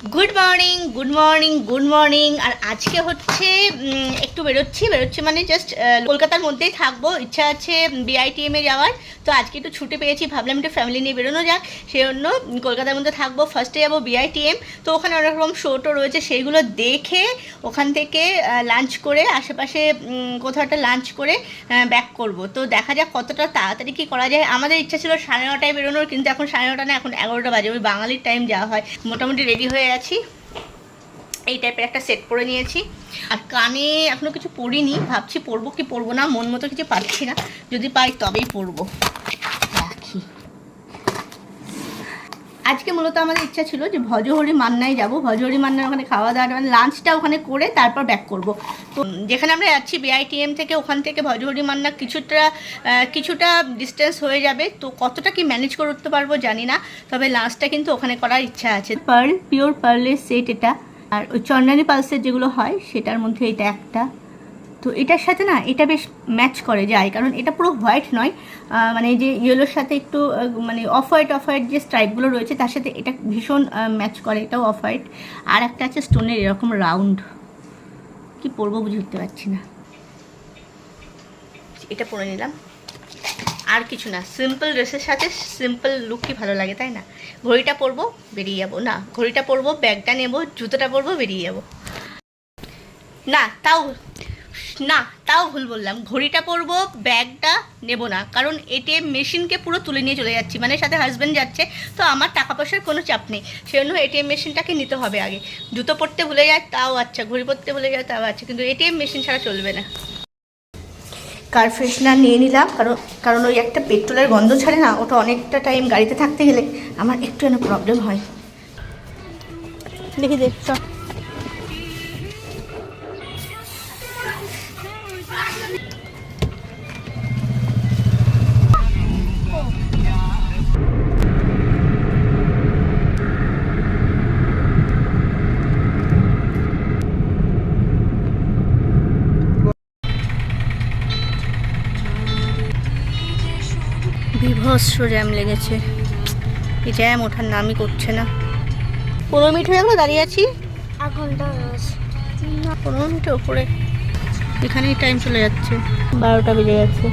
Good morning good morning good morning আর আজকে হচ্ছে একটু বেরোচ্ছি বেরোচ্ছি মানে জাস্ট কলকাতার মধ্যেই থাকব। ইচ্ছা আছে বিআইটিএম যাওয়ার। তো আজকে একটু ছুটি পেয়েছি, ভাবলাম একটু ফ্যামিলি নিয়ে বেরোনো যাক। সেই জন্য কলকাতার মধ্যে থাকব। ফার্স্টে যাব বিআইটিএম তো ওখানে অনেক রকম শো টো রয়েছে, সেইগুলো দেখে ওখান থেকে লাঞ্চ করে, আশেপাশে কোথাও একটা লাঞ্চ করে ব্যাক করব। তো দেখা যাক কতটা তাড়াতাড়ি কি করা যায়। আমাদের ইচ্ছা ছিল সাড়ে নটায় বেরোনোর, কিন্তু এখন সাড়ে নটা না, এখন এগারোটা বাজে। ওই বাঙালির টাইম যাওয়া হয়। মোটামুটি রেডি হয়ে আছি। এই টাইপের একটা সেট পরে নিয়েছি। আর কানে এখনও কিছু পরিনি ভাবছি পরবো কি পরবো না, মন মতো কিছু পাচ্ছি না। যদি পাই তবেই পরবো। আজকে মূলত আমাদের ইচ্ছা ছিল যে ভজহরি মান্নায় যাব। ভজহরি মান্নার ওখানে খাওয়া দাওয়া মানে লাঞ্চটা ওখানে করে তারপর ব্যাক করব। তো যেখানে আমরা যাচ্ছি বিআইটিএম থেকে ওখান থেকে ভজহরি মান্না কিছুটা কিছুটা ডিস্টেন্স হয়ে যাবে। তো কতটা কি ম্যানেজ করে উঠতে পারব জানি না, তবে লাঞ্চটা কিন্তু ওখানে করার ইচ্ছা আছে। পার্ল পিওর পার্লের সেট এটা। আর ওই চন্দানি পালসের যেগুলো হয়, সেটার মধ্যে এটা একটা। তো এটার সাথে না, এটা বেশ ম্যাচ করে যায়, কারণ এটা পুরো হোয়াইট নয়। মানে যে ইয়েলোর সাথে একটু মানে অফ হোয়াইট অফ হোয়াইট যে স্ট্রাইপগুলো রয়েছে, তার সাথে এটা ভীষণ ম্যাচ করে, এটাও অফ হোয়াইট আর একটা আছে স্টোনের এরকম রাউন্ড কি পরবো বুঝে উঠতে পারছি না। এটা পরে নিলাম। আর কিছু না সিম্পল ড্রেসের সাথে সিম্পল লুক কি ভালো লাগে, তাই না? ঘড়িটা পরবো, বেরিয়ে যাব। না, ঘড়িটা পরবো, ব্যাগটা নেব, জুতোটা পরবো, বেরিয়ে যাব। না, তাও না, তাও ভুল বললাম। ঘড়িটা পরবো, ব্যাগটা নেব না। কারণ এটিএম মেশিনকে পুরো তুলে নিয়ে চলে যাচ্ছি। মানে সাথে হাজব্যান্ড যাচ্ছে, তো আমার টাকা পয়সার কোনো চাপ নেই। সেজন্য এটিএম মেশিনটাকে নিতে হবে আগে। জুতো পরতে ভুলে যায়, তাও আচ্ছা। ঘড়ি পরতে ভুলে যায়, তাও আচ্ছা। কিন্তু এটিএম মেশিন ছাড়া চলবে না। কার ফ্রেশনার নিয়ে নিলাম, কারণ কারণ ওই একটা পেট্রোলের গন্ধ ছাড়ে না, ওটা অনেকটা টাইম গাড়িতে থাকতে গেলে আমার একটু যেন প্রবলেম হয়। দেখি, দেখ বিভৎস জ্যাম লেগেছে। এই জ্যাম ওঠার নামই করছে না। পনেরো মিনিট হয়ে গেলো দাঁড়িয়ে আছি। পনেরো মিনিট ওপরে। এখানেই টাইম চলে যাচ্ছে। বারোটা বেজে গেছে।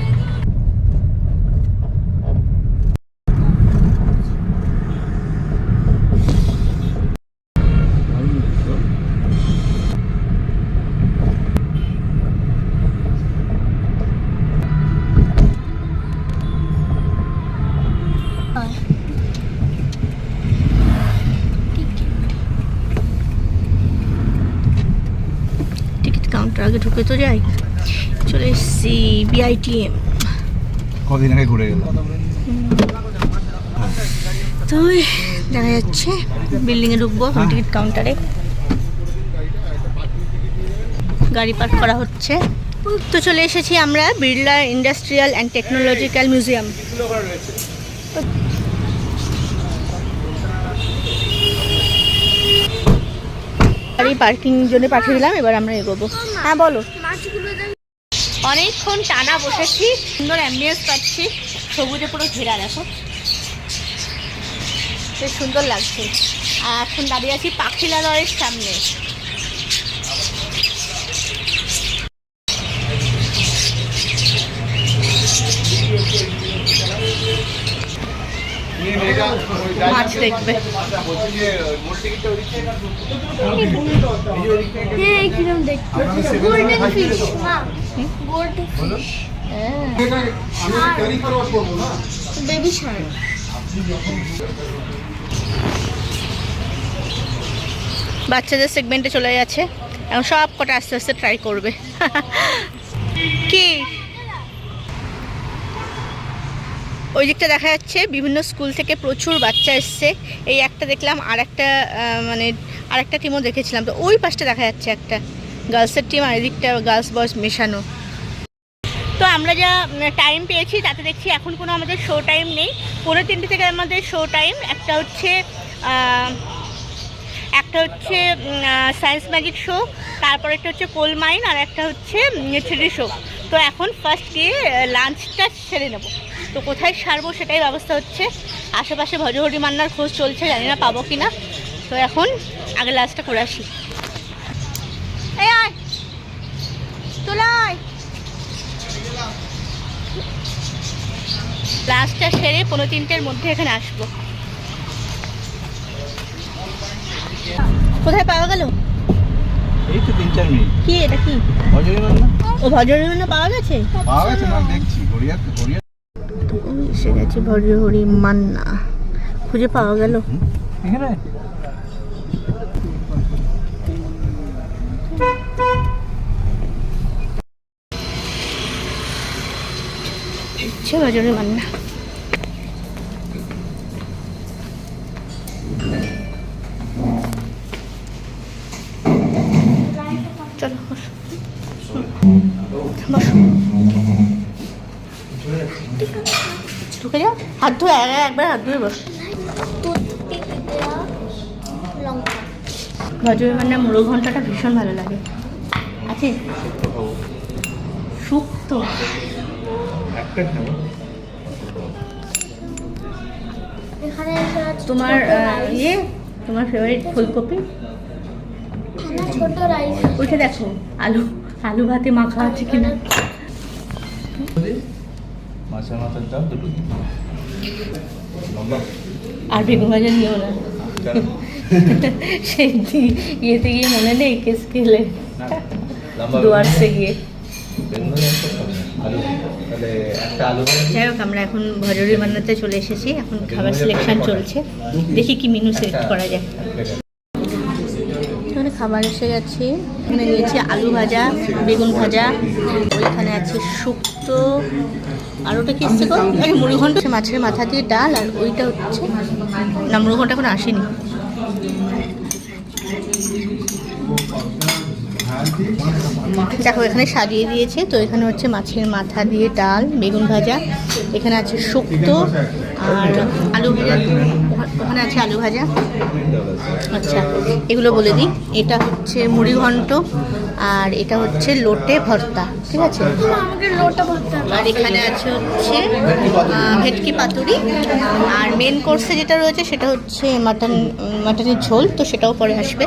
তো যাই চলে এসছি বিআইটিএম কদিন আগে ঘুরে গেলাম। তো দেখা যাচ্ছে বিল্ডিংয়ে ঢুকবো টিকিট কাউন্টারে গাড়ি পার্ক করা হচ্ছে। তো চলে এসেছি আমরা Birla industrial and technological museum গাড়ি পার্কিং জন্য পাঠিয়ে দিলাম, এবার আমরা এগোবো। হ্যাঁ বলো। অনেকক্ষণ টানা বসেছি, সুন্দর অ্যাম্বিয়েন্স পাচ্ছি। সবুজে পুরো ঘেরা, দেখো। বেশ সুন্দর লাগছে। আর এখন দাঁড়িয়ে আছি পাখিলালয়ের সামনে। দেখবে। হ্যাঁ শার্ক বাচ্চাদের সেগমেন্টে চলে যাচ্ছে। এখন সব কটা আস্তে আস্তে ট্রাই করবে। কি? ওই দিকটা দেখা যাচ্ছে, বিভিন্ন স্কুল থেকে প্রচুর বাচ্চা এসছে। এই একটা দেখলাম, আর একটা মানে আর একটা টিমও দেখেছিলাম। তো ওই পাশটা দেখা যাচ্ছে একটা। গার্লসের টিম আর এদিকটা গার্লস বয়েজ মেশানো। তো আমরা যা টাইম পেয়েছি, তাতে দেখছি এখন কোনো আমাদের শো টাইম নেই। পনেরো তিনটে থেকে আমাদের শো টাইম একটা হচ্ছে একটা হচ্ছে সায়েন্স ম্যাজিক শো তারপর একটা হচ্ছে কোল মাইন আর একটা হচ্ছে থ্রি শো তো এখন ফার্স্ট গিয়ে লাঞ্চটা সেরে নেব। তো কোথায় সারবো সেটাই ব্যবস্থা হচ্ছে। আশেপাশে ভজহরি মান্নার খোঁজ চলছে জানি না পাবো কি না তো এখন আগে লাস্টটা করে আসি। এই আয়! তোলাই লাঞ্চটা সেরে পনেরো তিনটের মধ্যে এখানে আসব। কোথায় পাওয়া গেল? এই তো তিন চার মিনিট। কি এটা কি? ও ভজরিমান্না পাওয়া গেছে? পাওয়া গেছে না দেখছি। গড়িয়া গড়িয়া এসে গেছে ভজহরি মান্না। খুঁজে পাওয়া গেল। এখানে? হচ্ছে মান্না হাত ধুয়ে এক- একবার হাত ধুয়ে বস। ভজরে মানে মুড়ো ঘন্টাটা ভীষণ ভালো লাগে। আছে শুক্তো এসে আছে তোমার। ইয়ে তোমার ফেভারিট ফুলকপি? রাইস ওইটা দেখো আলু আলু ভাতে মাখা আছে কিনা? মাছের মাথার ডাল দুটো আর বেগুন ভাজা নিও না। সেই ইয়েতে গিয়ে মনে নেই কেস খেলে। দুয়ারসে গিয়ে। যাই হোক আমরা এখন ভজরি মান্নাতে চলে এসেছি। এখন খাবার সিলেকশন চলছে। দেখি কি মেনু সিলেক্ট করা যায়। খাবার এসে গেছে। এখানে নিয়েছি আলু ভাজা, বেগুন ভাজা। ওইখানে আছে শুক্তো। আর ওটা কি এসছে মুড়িঘণ্ট মাছের মাথা দিয়ে ডাল, আর ওইটা হচ্ছে না, মুড়িঘণ্ট এখন আসেনি। দেখো, এখানে সাজিয়ে দিয়েছে। তো এখানে হচ্ছে মাছের মাথা দিয়ে ডাল, বেগুন ভাজা। এখানে আছে শুক্তো, আর আলু ভাজা। ওখানে আছে আলু ভাজা। আচ্ছা এগুলো বলে দিই। এটা হচ্ছে মুড়ি ঘন্ট আর এটা হচ্ছে লোটে ভর্তা, ঠিক আছে? আর এখানে আছে হচ্ছে ভেটকি পাতুরি। আর মেন কোর্সে যেটা রয়েছে সেটা হচ্ছে মাটন মাটনের ঝোল, তো সেটাও পরে আসবে।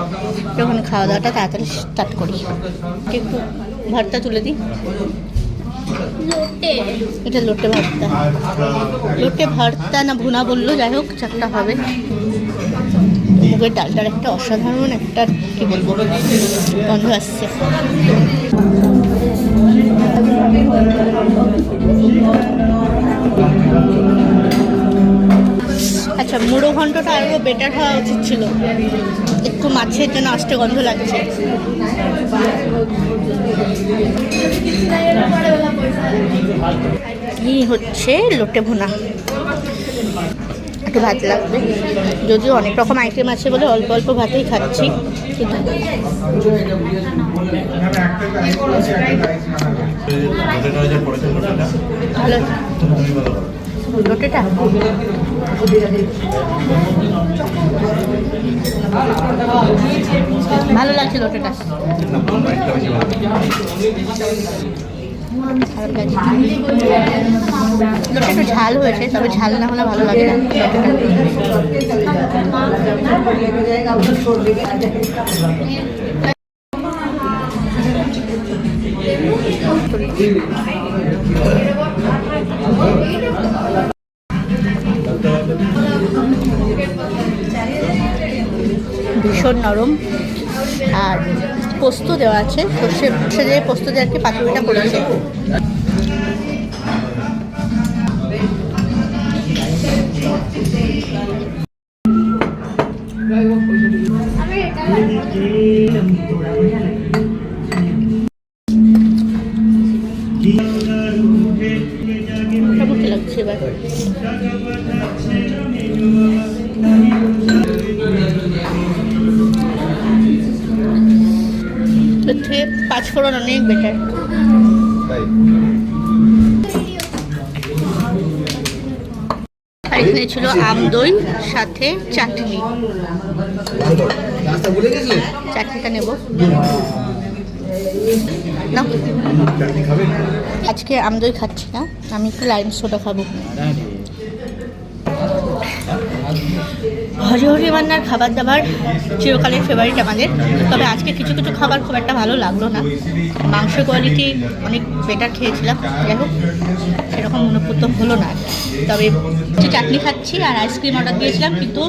তো ওখানে খাওয়া দাওয়াটা তাড়াতাড়ি স্টার্ট করি। একটু ভর্তা তুলে দিই। এটা লোটে ভর্তা। লোটে ভর্তা না ভুনা বলল, যাই হোক, চারটা হবে। মুগের ডালটার একটা অসাধারণ একটা কি বলব? গন্ধ আসছে। আচ্ছা মুড়ো ঘন্টটা আরও বেটার হওয়া উচিত ছিল। একটু মাছের জন্য আষ্টে গন্ধ লাগছে। কি হচ্ছে লোটে ভুনা? একটু ভাত লাগবে। যদিও অনেক রকম আইটেম আছে বলে অল্প অল্প ভাতেই খাচ্ছি কিন্তু ভালো। লোটেটা ভালো লাগছে লোটেটা লোটে একটু ঝাল হয়েছে, তবে ঝাল না হলে ভালো লাগে না নরম আর পোস্ত দেওয়া আছে। সর্ষে সেজে পোস্ত দিয়ে আর কি পাতুরিটা করেছে। আমি এটা এর থেকে পাঁচ ফোড়ন অনেক বেটার। আর এখানে ছিল আম দই সাথে চাটনি। চাটনিটা নেব। আজকে আমদই খাচ্ছি না আমি একটু লাইম সোডা খাব। হরি মান্নার খাবার দাবার চিরকালের ফেভারিট আমাদের। তবে আজকে কিছু কিছু খাবার খুব একটা ভালো লাগল না। মাংস কোয়ালিটি অনেক বেটার খেয়েছিলাম। যাই হোক, সেরকম মনোপুত হলো না। তবে চাটনি খাচ্ছি আর আইসক্রিম অর্ডার দিয়েছিলাম, কিন্তু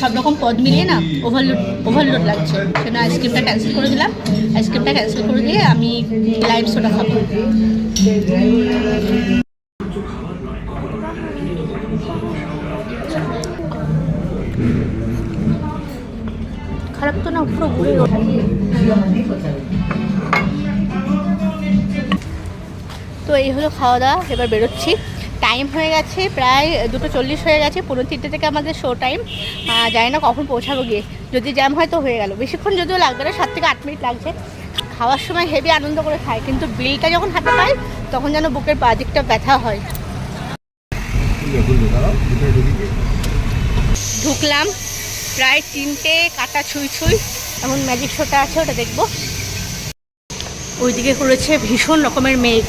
সব রকম পদ মিলিয়ে না ওভারলোড ওভারলোড লাগছে। সেজন্য আইসক্রিমটা ক্যান্সেল করে দিলাম। আইসক্রিমটা ক্যান্সেল করে দিয়ে আমি লাইভ সোডা খাব। তো না পুরো ঘুরে তো এই হলো খাওয়া দাওয়া, এবার বেরোচ্ছি। টাইম হয়ে গেছে প্রায় দুটো চল্লিশ হয়ে গেছে পনেরো তিনটে থেকে আমাদের শো টাইম জানি না কখন পৌঁছাবো গিয়ে। যদি জ্যাম হয় তো হয়ে গেল। বেশিক্ষণ যদিও লাগবে না, সাত থেকে আট মিনিট লাগছে। খাওয়ার সময় হেভি আনন্দ করে খাই, কিন্তু বিলটা যখন হাতে পাই, তখন যেন বুকের বাজেটটা ব্যথা হয়। ঢুকলাম। প্রায় তিনটে কাটা ছুঁই ছুঁই, এমন ম্যাজিক শোটা আছে, ওটা দেখব। ওইদিকে করেছে ভীষণ রকমের মেঘ।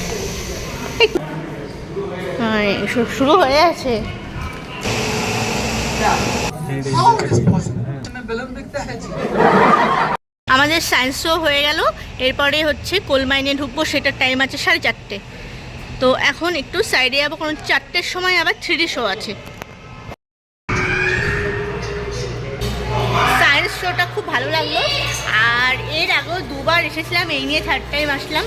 শুরু হয়ে আছে। আমাদের সায়েন্স শো হয়ে গেল, এরপরে হচ্ছে কোল মাইনে ঢুকবো, সেটার টাইম আছে সাড়ে চারটে। তো এখন একটু সাইডে যাব, কারণ চারটের সময় আবার থ্রি শো আছে। শোটা খুব ভালো লাগল। আর এর আগেও দুবার এসেছিলাম, এই নিয়ে থার্ড টাইম আসলাম।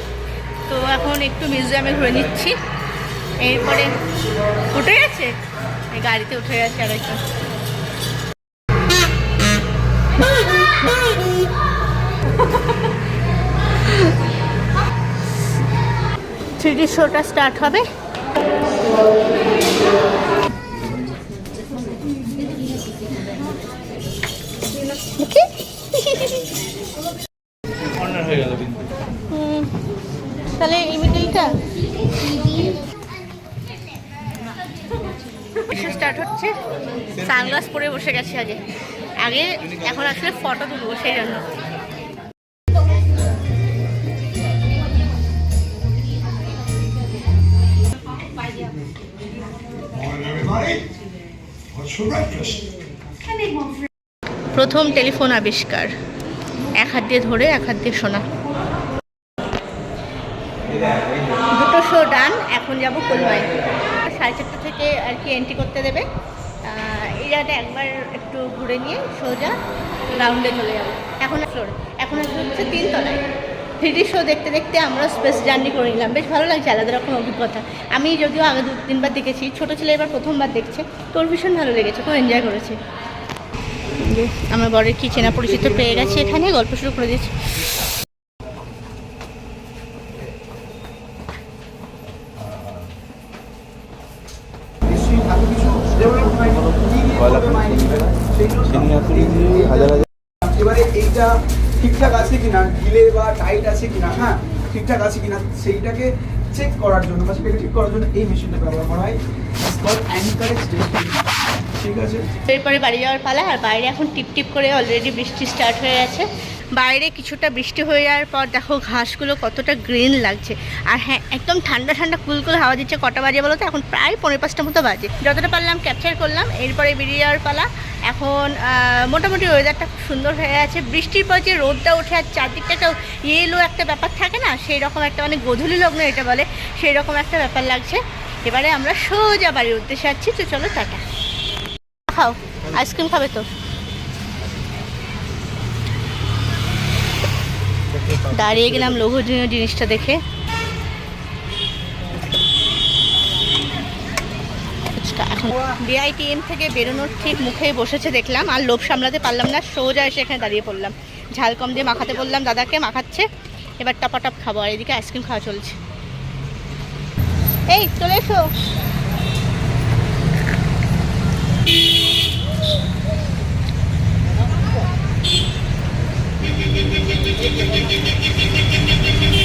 তো এখন একটু মিউজিয়ামে ঘুরে নিচ্ছি। এরপরে উঠে গেছে? গাড়িতে উঠে গেছে আর একটু থ্রিডি শোটা স্টার্ট হবে। Okay? কর্নার হয়ে গেল হুম, তাহলে এই মিডিলটা স্টার্ট হচ্ছে। সানগ্লাস পরে বসে গেছি আগে। আগে এখন আসলে ফটো তুলবো সেই জন্য। প্রথম টেলিফোন আবিষ্কার। এক হাত দিয়ে ধরে, এক হাত দিয়ে শোনা। দুটো শো ডান এখন যাব কলমাই সাড়ে চারটে থেকে আর কি এন্ট্রি করতে দেবে। এই একবার একটু ঘুরে নিয়ে সোজা গ্রাউন্ডে চলে যাব। এখন ফ্লোর এখন হচ্ছে তিনতলায় থ্রিডি শো দেখতে দেখতে আমরা স্পেস জার্নি করে নিলাম। বেশ ভালো লাগছে আলাদা রকম অভিজ্ঞতা। আমি যদিও আগে দু তিনবার দেখেছি, ছোটো ছেলে এবার প্রথমবার দেখছে। তোর ভীষণ ভালো লেগেছে, খুব এনজয় করেছে। যে আমার বরের কি চেনা পরিচিত পেয়ে গেছে এখানে? গল্প শুরু করে দিয়েছি ঠিকঠাক আছে কিনা? ঢিলে বা টাইট আছে কিনা? হ্যাঁ ঠিকঠাক আছে কিনা? সেইটাকে চেক করার জন্য বা সেটাকে ঠিক করার জন্য এই মেশিনটা ব্যবহার করা হয়। অ্যাঙ্কারেজ আছে। এরপরে বাড়ি যাওয়ার পালা, আর বাইরে এখন টিপ টিপ করে অলরেডি বৃষ্টি স্টার্ট হয়ে গেছে। বাইরে কিছুটা বৃষ্টি হয়ে যাওয়ার পর দেখো ঘাসগুলো কতটা গ্রিন লাগছে। আর হ্যাঁ একদম ঠান্ডা ঠান্ডা কুলকুল হাওয়া দিচ্ছে কটা বাজে বলো তো? এখন প্রায় পনেরো পাঁচটা মতো বাজে। যতটা পারলাম ক্যাপচার করলাম, এরপরে বেরিয়ে যাওয়ার পালা। এখন মোটামুটি ওয়েদারটা খুব সুন্দর হয়ে আছে। বৃষ্টির পর যে রোদটা ওঠে আর চারদিকটা একটা ইয়েলো একটা ব্যাপার থাকে না সেই রকম একটা মানে গধূলি লগ্ন এটা বলে সেই রকম একটা ব্যাপার লাগছে। এবারে আমরা সোজা বাড়ির উদ্দেশ্যে যাচ্ছি, তো চলো টাটা। খাও, আইসক্রিম খাবে তো। দাঁড়িয়ে গেলাম লোভনীয় জিনিসটা দেখে। এখন থেকে বেরোনোর ঠিক মুখে বসেছে দেখলাম, আর লোভ সামলাতে পারলাম না, সোজা এসে এখানে দাঁড়িয়ে পড়লাম। ঝাল কম দিয়ে মাখাতে বললাম, দাদাকে মাখাচ্ছে, এবার টপাটপ খাব, আর এদিকে আইসক্রিম খাওয়া চলছে। এই, চলে এসো। Thank you.